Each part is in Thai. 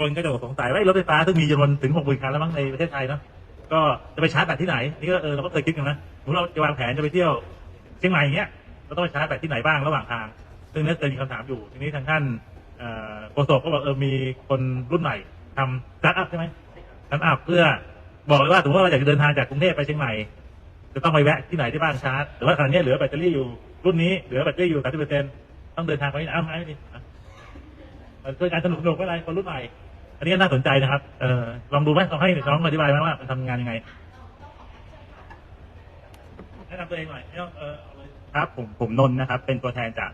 คนก็จะสงสัยว่าไอ้รถไฟฟ้าซึ่งมีจำนวนถึงหกหมื่นคันแล้วมั้งในประเทศไทยเนาะก็จะไปชาร์จแบตที่ไหนนี่ก็เออเราก็เคยคิดกันนะสมมติเราจะวางแผนจะไปเที่ยวเชียงใหม่อย่างเงี้ยเราต้องไปชาร์จแบตที่ไหนบ้างระหว่างทาง ซึ่งนี่เคยมีคำถามอยู่ทีนี้ทางท่านโฆษกก็บอกเออมีคนรุ่นใหม่ทำสตาร์ทอัพใช่ไหมสตาร์ทอัพเพื่อบอกเลยว่าสมมติว่าเราอยากจะเดินทางจากกรุงเทพไปเชียงใหม่จะต้องไปแวะที่ไหนที่บ้านชาร์จหรือว่าขณะนี้เหลือแบตเตอรี่อยู่รุ่นนี้เหลือแบตเตอรี่อยู่สามสิบเปอร์เซ็นต์ต้องเดินทางไปที่ไหนอ้าวไม่ดิมันการสนุกสนุกอะไรคนรุ่นใหม่ อันนี้ก็น่าสนใจนะครับเออลองดูไหมลองให้น้องอธิบายไหมว่ามันทำงานยังไงแนะนำตัวเองหน่อยเออครับผมผมนนท์นะครับ เป็นตัวแทนจาก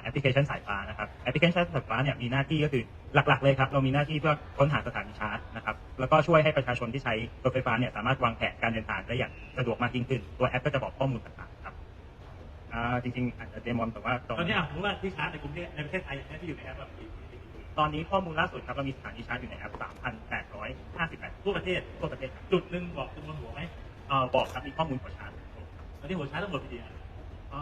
แอปพลิเคชันสายฟ้านะครับแอปพลิเคชันสายฟ้าเนี่ยมีหน้าที่ก็คือหลัก ๆ เลยครับ เรามีหน้าที่เพื่อค้นหาสถานีชาร์จนะครับแล้วก็ช่วยให้ประชาชนที่ใช้รถไฟฟ้าเนี่ยสามารถวางแผนการเดินทางได้อย่างสะดวกมากยิ่งขึ้น ตัวแอปก็จะบอกข้อมูลต่างๆครับจริงๆอาจจะเดมอนแต่ว่าตอนนี้ผมว่าที่ชาร์จในกรุงเทพในประเทศไทยเนี่ยที่อยู่ในแอปแบบ ตอนนี้ข้อมูลล่าสุดครับเรามีสถานีชาร์จอยู่ในแอป 3,858 ทั่วประเทศทั่วประเทศครับจุดหนึ่งบอกจำนวนหัวไหมเอ่อบอกครับมีข้อมูลหัวชาร์จตอนนี้หัวชาร์จทั้งหมดกี่อันเอ่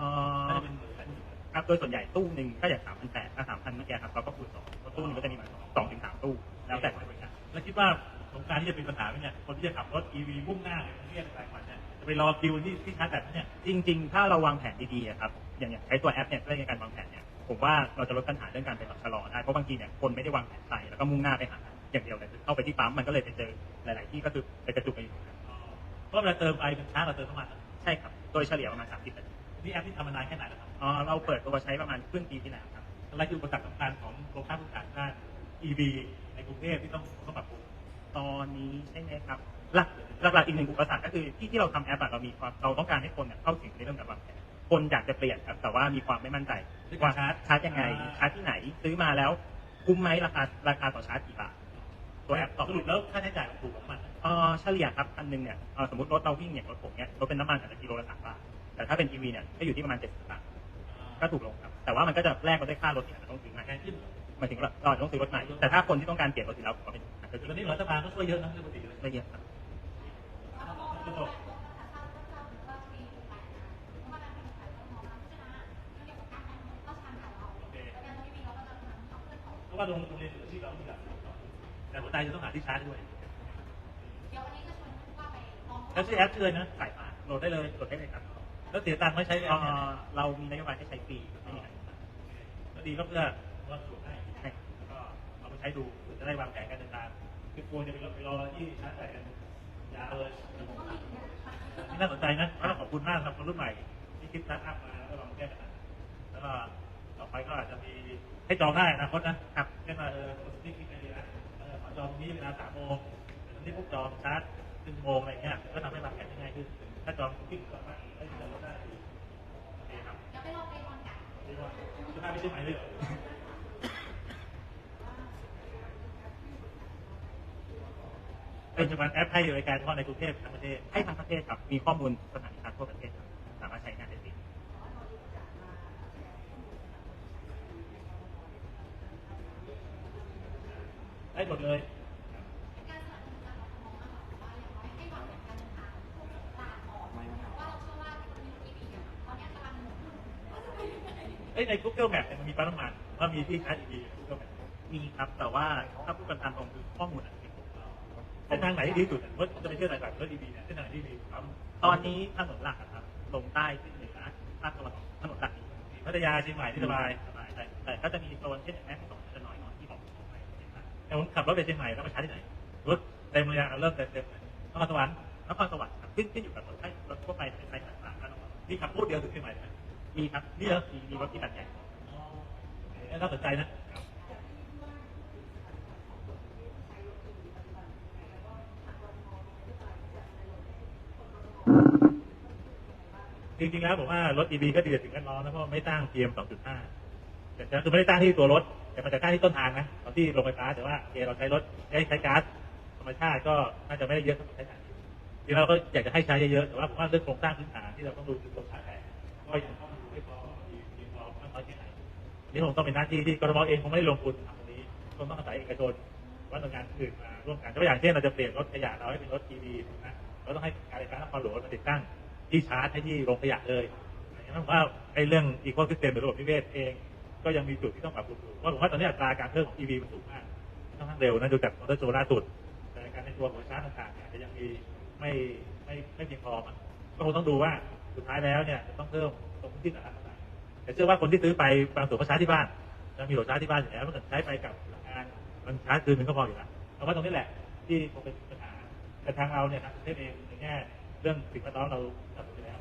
น่าอจะเป็นหมื่นอันครับโดยส่วนใหญ่ตู้หนึ่งก็อย่าง 3,800ถ้า3,000เมื่อกี้ครับเราก็คูณสองเพราะตู้หนึงก็จะมีมาสองถึงสามตู้ แล้วแต่บริการแล้วคิดว่าสงกรารที่จะเป็นปัญหาไหมเนี่ยคนที่จะขับรถ EV มุ่งหน้าในกรุงเทพหลายวันเนี่ยจะไปรอคิวที่ที่ชาร์จแบตไหมเนี่ยจริง ๆ ถ้าเราวางแผนดีๆอะครับอย่างอย่างใช้ตัวแอปเนี่ยเพื่อในการวางแผนเนี่ย ผมว่าเราจะลดปัญหาเรื่องการไปต่อชะลอได้เพราะบางทีเนี่ยคนไม่ได้วางแผนไปแล้วก็มุ่งหน้าไปหาอย่างเดียวเลยเข้าไปที่ปั๊มมันก็เลยไปเจอหลาย ๆ ที่ก็คือไปกระจุกกันอยู่เพราะเวลาเติมไปเป็นชาร์จเราเติมน้ำมันใช่ครับ โดยเฉลี่ยประมาณ30นาทีนี่แอปที่ทำมานานแค่ไหนแล้วครับเอ่อเราเปิดตัวใช้ประมาณครึ่งปีที่แล้วครับอะไรคืออุปสรรคสำคัญของโครงสร้างพื้นฐานด้าน EV ในกรุงเทพที่ต้องต้องปรับปรุงตอนนี้ใช่ไหมครับหลักหลักๆอีกหนึ่งอุปสรรคก็คือที่ที่เราทำแอปอะเรามีความเราต้องการให้คนเนี่ยเข้าถึงในเรื่องการวางแผน คนอยากจะเปลี่ยนครับแต่ว่ามีความไม่มั่นใจว่าชาร์จชาร์จยังไงชาร์จที่ไหน ซื้อมาแล้วคุ้มไหมราคาราคาต่อชาร์จกี่บาทตัวแอปตอบสรุปแล้วค่าใช้จ่ายมันถูกของมันนะเออเฉลี่ยครับอันหนึงเนี่ยเอ่อสมมติรถเราวิ่งเนี่ยรถผมเนี่ยรถเป็นน้ำมันอาจจะกิโลละสามบาทแต่ถ้าเป็น EV เนี่ยก็อยู่ที่ประมาณเจ็ดสิบบาทก็ถูกลงครับ แต่ว่ามันก็จะแลกมาด้วยค่ารถที่อาจจะต้องซื้อมาแพงขึ้นหมายถึงเราเราอาจจะต้องซื้อรถใหม่แต่ถ้าคนที่ต้องการเปลี่ยนรถอยู่แล้วผมว่าเป็นอาจจะตอนนี้รัฐบาลก็ช่วยเยอะนะเรื่องภาษีเลยไม่เยอะครับ เพราะว่าโรงโรงเรียนที่เราที่แบบแต่หัวใจจะต้องหาที่ชาร์จด้วยแล้วใช้แอปชื่อเลยนะสายฟ้าโหลดได้เลยโหลดได้เลยครับ แล้วเสียตังค์ไม่ใช้แอเอ่ปเนี่ยอเรามีนโยบายให้ใช้ฟรีไม่มีอะไรก็ดีก็เพื่อว่าสูตรให้ใช่ก็เอาไปใช้ดูเพื่อจะได้วางแผนการเดินทางคือกลัวจะไปรอไปรอที่ชาร์จแบตกันยาวเลยนี่น่าสนใจนะแล้วก็ขอบคุณมากสำหรับคนรุ่นใหม่ที่คิดสตาร์ทอัพมาแล้วก็ลองแก้ปัญหาแล้วก็ต่อ ไปก็อาจจะมีให้จองได้อนาคตนะครับเช่นว่าเออคนที่คิดไอเดียนะเออขอจองตรงนี้เวลาสามโมงตรงนี้พวกจองชาร์จครึ่งชั่วโมงอะไรเงี้ยก็ทำให้วางแผนได้ง่ายขึ้นถ้าจองคิดก่อนว่าได้จะลดได้โอเคครับเรียกว่าจะพาไปเชียงใหม่เลยเหรอเป็นจังหวัดแอปให้บริการเฉพาะในกรุงเทพทั้งประเทศให้ทั้งประเทศครับมีข้อมูลสถานีชาร์จทั่วประเทศครับสามารถใช้งาน หมดเลยเอ้ยใน Google Map เนี่ยมันมีปั๊มน้ำมันว่ามีที่ชาร์จ EV ใน Google Map มีครับแต่ว่าถ้าพูดกันตามตรงคือข้อมูลอันนี้ผมเส้นทางไหนที่ดีที่สุดรถจะไปเที่ยวไหนแบบรถ EV เนี่ยเส้นทางไหนที่ดีปั๊มตอนนี้ถนนหลักอะครับลงใต้ขึ้นเหนือภาคตะวันออกถนนหลักพัทยาเชียงใหม่ที่สบายสบายแต่แต่ก็จะมีโซนเช่นแม่ฮ่อง แต่ผมขับรถไปเชียงใหม่แล้วไปชาร์จที่ไหนรถเต็มเลยอะเริ่มเต็มเต็มนครสวรรค์นครสวรรค์ขึ้นขึ้นอยู่กับรถให้รถทั่วไปใช้สายฟ้าก็ต้องมีขับพูดเดียวถึงเชียงใหม่ไหมมีครับนี่เหรอมีมีรถที่ตัดใหญ่น่าสนใจนะจริงๆแล้วผมว่ารถ EV ก็ดีกับสิ่งแวดล้อมนะเพราะไม่ตั้ง PM 2.5แต่คือไม่ได้ตั้งที่ตัวรถ แต่มันจะตั้งที่ต้นทางนะตอนที่โรงไฟฟ้าแต่ว่าโอเคเราใช้รถใช้ใช้ก๊าซธรรมชาติก็น่าจะไม่ได้เยอะเท่ากับใช้ถ่านหินจริงเราก็อยากจะให้ใช้เยอะๆแต่ว่าผมว่าเรื่องโครงสร้างพื้นฐานที่เราต้องดูคือโครงสร้างแผนก็ยังต้องดูให้พอมีมีพอมากน้อยแค่ไหนนนี้คงต้องเป็นหน้าที่ที่กรทมเองคงไม่ได้ลงทุนทำตรงนี้คงต้องอาศัยเอกชนว่าหน่วยงานอื่นมาร่วมกันตัวอย่างเช่นเราจะเปลี่ยนรถขยะเราให้เป็นรถทีวีนะเราต้องให้การไฟฟ้านครหลวงมาติดตั้งที่ชาร์จให้ที่โรงขยะเลยอย่างนั้นผมว่าไอ้เรื่องอีโคซิสเต็มหรือระบบนิเวศเอง ก็ยังมีจุดที่ต้องปรับปรุงอยู่เพราะผมว่าตอนนี้อัตราการเพิ่มของ EV มันสูงมากถ้ค่อนข้างเร็วนะดูจากมอเตอร์โชว์ล่าสุด แต่การในตัวของชาร์จต่างๆเนี่ยจะยังมีไม่ไม่ไม่เพียงพอมันก็คงต้องดูว่าสุดท้ายแล้วเนี่ยจะต้องเพิ่มตรงที่ต่างๆแต่เชื่อว่าคนที่ซื้อไปบางส่วนก็ชาร์จที่บ้านจะมีโหลดชาร์จที่บ้านอยู่แล้วถ้าเกิดใช้ไปกับพลังงานมันชาร์จคืนนึงก็พออยู่แล้วเพราะว่าตรงนี้แหละที่คงเป็นปัญหาแต่ทางเราเนี่ยทางประเทศเองในแง่เรื่องสิ่งแวดล้อมเราทำไปแล้ว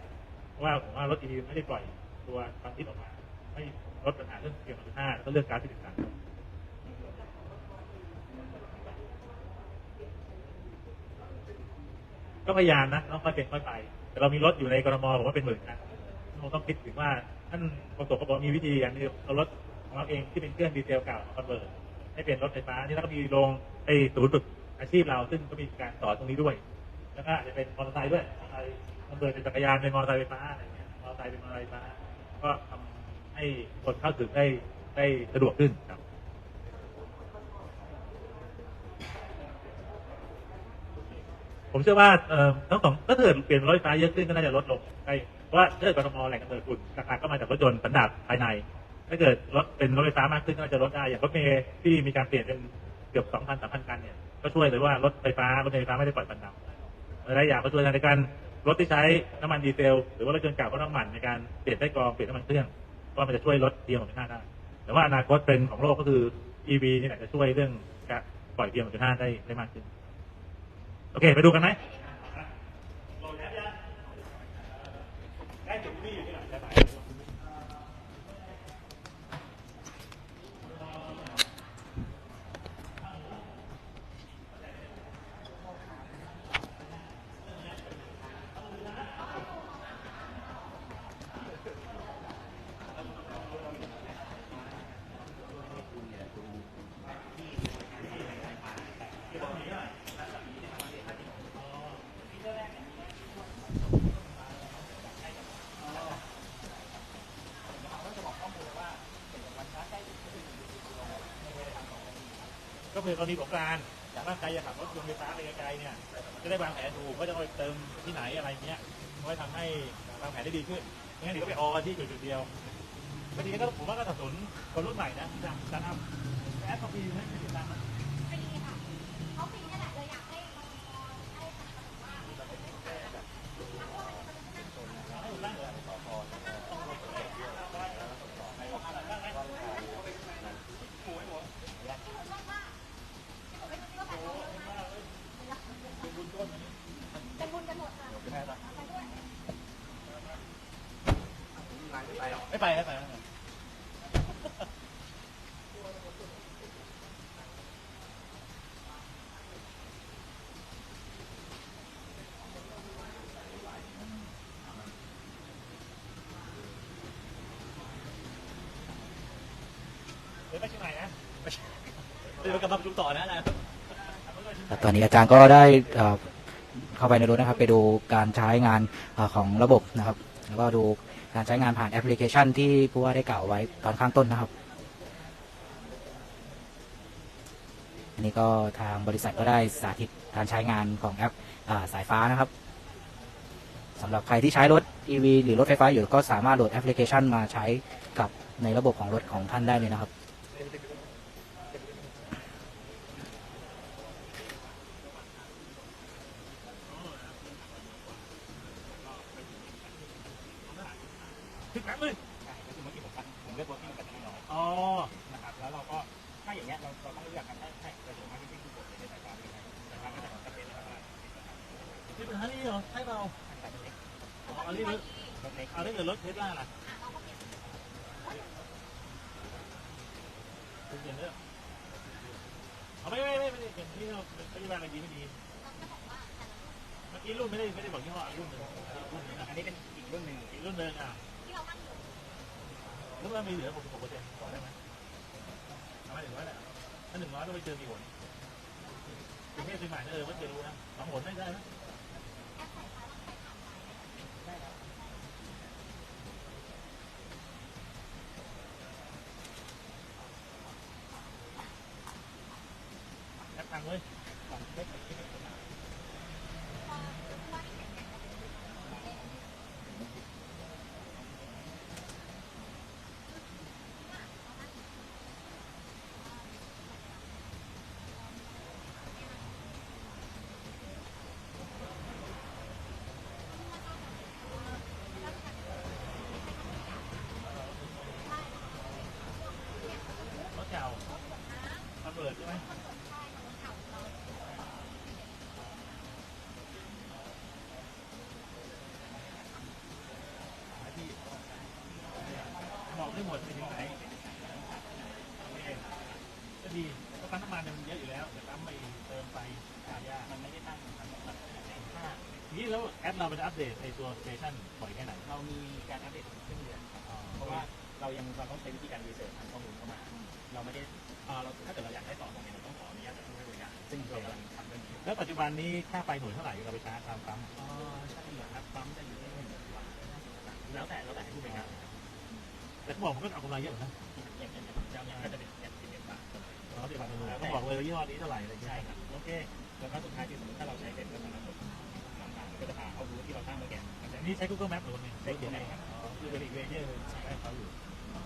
เพราะว่าผมว่ารถ EV ไม่ได้ปล่อยตัวความพิษออกมา ไม่ลดปัญหาเรื่องเกี่ยวกับห้าแล้วก็เรื่องกาซที่ติดกันก็พยายามนะต้องค่อยเป็นค่อยไป แต่เรามีรถอยู่ในกรมผมว่าเป็นหมื่นคันเราต้องคิดถึงว่าท่านโฆษกก็บอกมีวิธีอย่างนี้เอารถของเราเองที่เป็นเครื่องดีเซลเก่าคอนเวิร์ตให้เป็นรถไฟฟ้านี่แล้วก็มีโรงไอ้ศูนย์ฝึกอาชีพเราซึ่งก็มีการสอนตรงนี้ด้วย แล้วก็อาจจะเป็นมอเตอร์ไซค์ด้วยมอเตอร์ไซค์คอนเวิร์ตเป็นจักรยานเป็นมอเตอร์ไซค์ไฟฟ้าอะไรเงี้ยมอเตอร์ไซค์เป็นมอเตอร์ไซค์ไฟฟ้าก็ทำ ให้คนเข้าถึงได้ได้สะดวกขึ้นครับผมเชื่อว่าเอ่อทั้งสองถ้าเกิดเปลี่ยนรถไฟฟ้าเยอะขึ้นก็น่าจะลดลงใช่ว่าถ้าเกิดกรทมแหล่งกำเนิดฝุ่นหลักๆก็มาจากรถยนต์สันดาปภายใน ถ้าเกิดรถเป็นรถไฟฟ้ามากขึ้นก็น่าจะลดได้อย่างรถเมล์ที่มีการเปลี่ยนเป็นเกือบ2,000 3,000คันเนี่ยก็ช่วยเลยว่ารถไฟฟ้ารถไฟฟ้าไม่ได้ปล่อยควันดำระยะยาวก็ช่วยในการรถที่ใช้น้ำมันดีเซลหรือว่ารถยนต์เก่าก็ต้องหมั่นในการเปลี่ยนไส้กรองเปลี่ยนน้ำมันเครื่อง ว่ามันจะช่วยลดเพียงของห้าได้ แต่ว่าอนาคตเป็นของโลกก็คือ EV นี่แหละจะช่วยเรื่องการปล่อยเพียงของห้าได้ได้มากขึ้น โอเค ไปดูกันไหมได้ถึงนี่อยู่ที่ไหนได้ไหม ก็คือกรณีสงกรานต์ว่าใครจะขับรถยนต์ไฟฟ้าไปไกลๆเนี่ยจะได้วางแผนถูกว่าจะเอาไปเติมที่ไหนอะไรเงี้ยเพื่อทำให้วางแผนได้ดีขึ้นไม่งั้นเดี๋ยวก็ไปออกันที่จุดๆเดียวบางทีก็ผมว่าก็สับสนคนรุ่นใหม่นะจากสตาร์ทอัพแอปพอปีนะติดตามนะเขาฟรีนี่แหละเราอยากให้กรทมให้สนับสนุนว่าเราเป็นแค่แบบนักว่ามันจะนั่ง ให้ผมนั่งเหรอเป็นบุญกันหมดค่ะไปด้วย ไปไม่ไปไม่ไปเดี๋ยวไปเชียงใหม่นะเดี๋ยวกลับมาประชุมต่อนะนะตอนนี้อาจารย์ก็ได้เข้าไปในรถนะครับ ไปดูการใช้งานของระบบนะครับ แล้วก็ดู การใช้งานผ่านแอปพลิเคชันที่ผู้ว่าได้กล่าวไว้ตอนข้างต้นนะครับ อันนี้ก็ทางบริษัทก็ได้สาธิตการใช้งานของแอปอสายฟ้านะครับสำหรับใครที่ใช้รถ EV หรือรถไฟฟ้าอยู่ก็สามารถโหลดแอปพลิเคชันมาใช้กับในระบบของรถของท่านได้เลยนะครับ ถึงแป๊บนึง ก็คือเมื่อกี้ผมผมเลือก working กับน้อย อ๋อ ๆนะครับ แล้วเราก็ถ้าอย่างเงี้ยเราเราต้องเลือกกันให้ให้ประโยชน์มากที่สุดที่สุดในสายการบินนะครับแต่ว่าจะเป็นนะครับ นี่เป็นฮันนี่เหรอใช่เปล่าอ๋ออันนี้รถ รถ เล็กเอาได้เกิดรถเทสลาล่ะคุณเปลี่ยนเรื่องเอาไม่ไม่ไม่ไม่ได้เปลี่ยนที่เราไม่ได้ว่าอะไรดีไม่ดีเมื่อกี้รุ่นไม่ได้ไม่ได้บอกยี่ห้อรุ่นหนึ่งรุ่นหนึ่งอะอันนี้เป็นอีกรุ่นหนึ่งอีกรุ่นหนึ่งอะที่เรานั่งอยู่รุ่นนั้นมีเหลือหกสิบหกเปอร์เซ็นต์ขอได้ไหมเอาไม่ถึงร้อยแหละถ้าหนึ่งร้อยต้องไปเจอกี่หนกรุงเทพเชียงใหม่เออไม่เคยรู้นะสองหนไม่ได้นะ แอปทางเลย นี่ แล้วแอปเรามันจะอัปเดตในตัวสเตชันบ่อยแค่ไหน เรามีการอัปเดตทุกเดือนครับเพราะว่าเรายังเราต้องใช้วิธีการรีเสิร์ชทางข้อมูลเข้ามา เราไม่ได้เอ่อเราถ้าเกิดเราอยากได้ต่อตรงนี้เราต้องขออนุญาตจากผู้ให้บริการซึ่งเรากำลังทำเรื่องนี้อยู่แล้วปัจจุบันนี้ค่าไฟหน่วยเท่าไหร่เราไปชาร์จตามปั๊มเอ่อใช่ครับปั๊มจะอยู่ที่หนึ่งกว่าแล้วแต่แล้วแต่ให้ผู้บริการนะครับแต่เขาบอกมันก็เอากำไรเยอะเหมือนกันอย่างอย่างเจ้าเนี้ก็จะเป็นอย่างสิบเอ็ดบาทเขาจะบอกเลยเขาบอกเลยว่ายี่ห้อนี้เท่าไหร่อะไรเงี้ใช่ยครับโอเคแล้วก็สุดท้ายที่สมมติถ้าเราใช้เสร็จแล้วสามารถ กดตามตามก็จะพาเข้าดูที่เราตั้งไว้แกนนี่ใช้ Google Map หรือว่าไงใช้เขียนเองครับอ๋อคือเป็นอีกเวเจอร์ใช้ให้เขาอยู่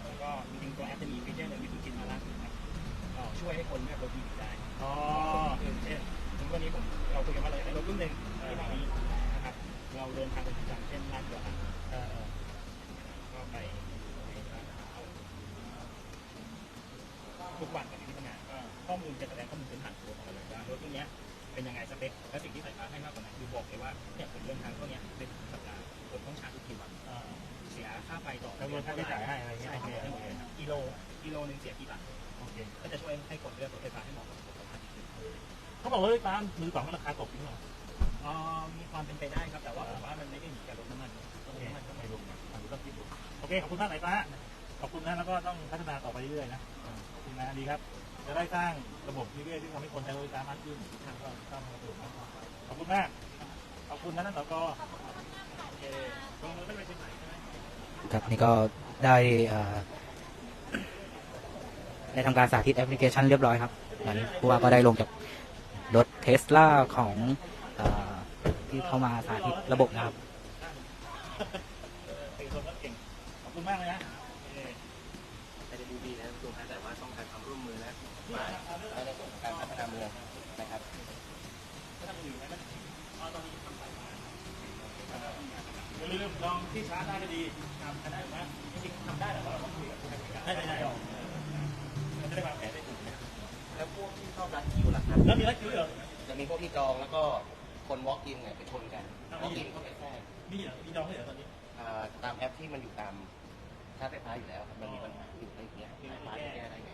แล้วก็จริงๆตัวแอปจะมีฟีเจอร์หนึ่งที่คุณคิดมาล่าสุดครับก็ช่วยให้คนเลือกรถดีได้อ๋อคือเช่นสมมติวันนี้ผมเราคุยกันว่าเราอยากได้รถรุ่นหนึ่งที่เรามีนะครับเราเดินทางไปที่จังเช่นลาดกระบังเออก็ไปทุกวันกับที่ทำงานก็ข้อมูลจะแสดงข้อมูลพื้นฐานตัวของเราเลยว่ารถรุ่นเนี้ย เป็นยังไงสเปคและสิ่งที่สายฟ้าให้มากกว่านั้นคือบอกเลยว่าเนี่ยผมเดินทางพวกเนี้ยเป็นสัปดาห์ผมต้องชาร์จทุกกี่วันเออเสียค่าไฟต่อจำนวนค่าใช้จ่ายให้อะไรเงี้ยใช่โอเคครับโอเคกิโลกิโลหนึ่งเสียกี่บาทโอเคก็จะช่วยให้คนเลือกรถไฟฟ้าให้เหมาะกับสุขภาพที่สุดเขาบอกว่าร้านมือสองมันราคาตกจริงเหรออ่ามีความเป็นไปได้ครับแต่ว่าผมว่ามันไม่ได้หนีกับรถน้ำมันรโอถเคน้ำมันก็ไม่ไม่รู้รู้นะอะดูต้องคิดดูโอเคขอบคุณมากไหนป้าขอบคุณนะแล้วก็ต้องพัฒนาต่อไปเรื่อยๆนะ อ่าขอบคุณนะดีครับ จะได้สร้างระบบนิเวศที่ทำให้คนใช้บริการมากขึ้นทางก็ต้องมาดูนะขอบคุณมาก ขอบคุณนะท่านสกโอเคตรงนู้นไม่ไปเชียงใหม่ใช่ไหมครับนี่ก็ได้เอ่อได้ทำการสาธิตแอปพลิเคชันเรียบร้อยครับตอนนี้ผู้ว่าก็ได้ลงจากรถเทสลาของเออที่เข้ามาสาธิตระบบนะครับเก่งคนก็เก่งขอบคุณมากเลยนะ โอเคแต่จะดูดีนะดูนะแต่ว่าต้องการความร่วมมือและฝ่ายและในส่วนของการพัฒนาเมืองนะครับอย่าลืมลองที่ชาร์จได้ก็ดีทำได้ไหมจริงๆทำได้แต่ว่าเราต้องคุยกับผู้ให้บริการได้ได้ได้มันจะได้วางแผนได้ถูกนะแล้วพวกที่เข้ารัดคิวล่ะครับแล้วมีรัดคิวเหรอจะมีพวกที่จองแล้วก็คน walk in เนี่ยไปชนกันครับ walk in เข้าไปแทรกมีเหรอมีจองไหมเหรอตอนนี้อ่าตามแอปที่มันอยู่ตาม ชาร์จไฟฟ้าอยู่แล้วครับมันมีปัญหาอยู่อะไรอย่างเงี้ยไฟฟ้าจะแก้ได้ไง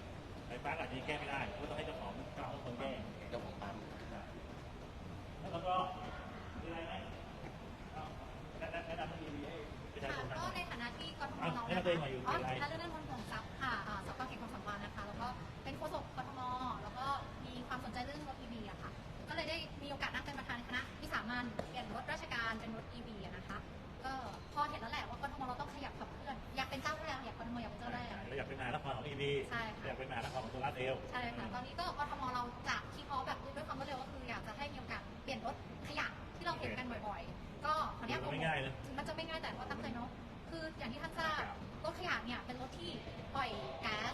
ไฟฟ้าอาจจะแก้ไม่ได้ก็ต้องให้เจ้าของเจ้าของคนแก้เจ้าของปั๊มแล้วก็มีอะไรไหมเอาแนะนำแนะนำดีๆให้ประชาค่ะชนนะก็ในฐานะที่กทมอะเราให้นักเรียนมาอยู่อ๋อในไลน์ท่านเรื่องมนผงทรัพย์ค่ะอ่าสกเขตคลอง มหานครของอีวีใช่ค่ะ อยากเป็นมหานครของโซลาร์เซลล์ใช่ค่ะ ตอนนี้ก็กทมเราจะคิดออฟแบบด้วยความรวดเร็วก็คืออยากจะให้มีโอกาสเปลี่ยนรถขยะที่เราเห็นกันบ่อยๆ ก็ขออนุญาตโปรโมไม่ทง่ายนะถึงมันจะไม่ง่ายแต่ก็ตั้งใจเนาะ คืออย่างที่ท่านทราบรถขยะเนี่ยเป็นรถที่ปล่อยแก๊ส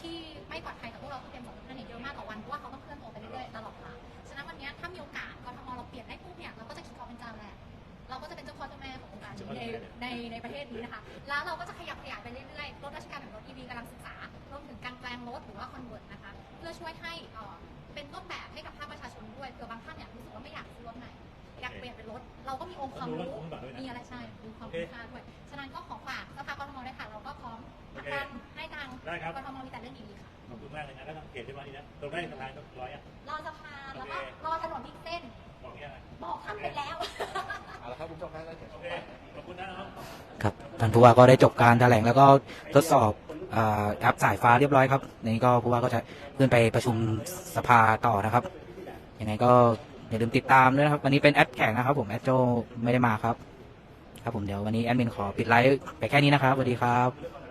ที่ไม่ปลอดภัยต่อพวกเราที่เป็นสารพิษเยอะมากต่อวันเพราะว่าเขาต้องเคลื่อนตัวไปเรื่อยๆตลอดเวลาฉะนั้นวันเนี้ยถ้ามีโอกาสกทมเราเปลี่ยนได้ปุ๊บเนี่ยเราก็จะคิดเขาเป็นเจ้าแรกเราก็จะเป็นเจ้าพ่อเจ้าแม่ของวงการนี้ในในในประเทศนี้นะคะ แล้วเราก็จะขยับขยายไปเรื่อยๆรถราชการแบบรถ EV กำลังศึกษารวม ถึงการแปลงรถหรือว่าคอนเวิร์ตนะคะ เพื่อช่วยให้เอ่อเป็นต้นแบบให้กับภาคประชาชนด้วยเผื่อบางท่านเนี่ยรู้สึกว่าไม่อยากซื้อรถใหม่อยากเปลี่ยนเป็นรถ เราก็มีองค์ความดูแล้วรู้คุ้มก่อนด้วยนะมีอะไรใช่ดูความคุ้มค่าด้วยฉะนั้นก็ขอฝากสภากรทมด้วยค่ะ เราก็พร้อมผลักดันให้ทางได้ครับกรทมมีแต่เรื่องดีๆค่ะขอบคุณมากเลยนะแล้วทางเขตใช่ไหมนี่นะตรงได้สะพานก็ร้อยอะรอสะพานแล้วก็รอถนนอีกเส้น บอกยังไงบอกท่านไปแล้วเอาละครับคุณผู้ชมครับแล้วเดี๋ยวโอเคขอบคุณนะน้องครับ ท่านผู้ว่าก็ได้จบการแถลงแล้วก็ทดสอบ อ่าแอปสายฟ้าเรียบร้อยครับนี่ก็ผู้ว่าก็จะขึ้นไปประชุมสภาต่อนะครับยังไงก็อย่าลืมติดตามด้วยนะครับ วันนี้เป็นแอดแข่งนะครับ ผมแอดโจไม่ได้มาครับ ครับผมเดี๋ยววันนี้แอดมินขอปิดไลฟ์ไปแค่นี้นะครับสวัสดีครับ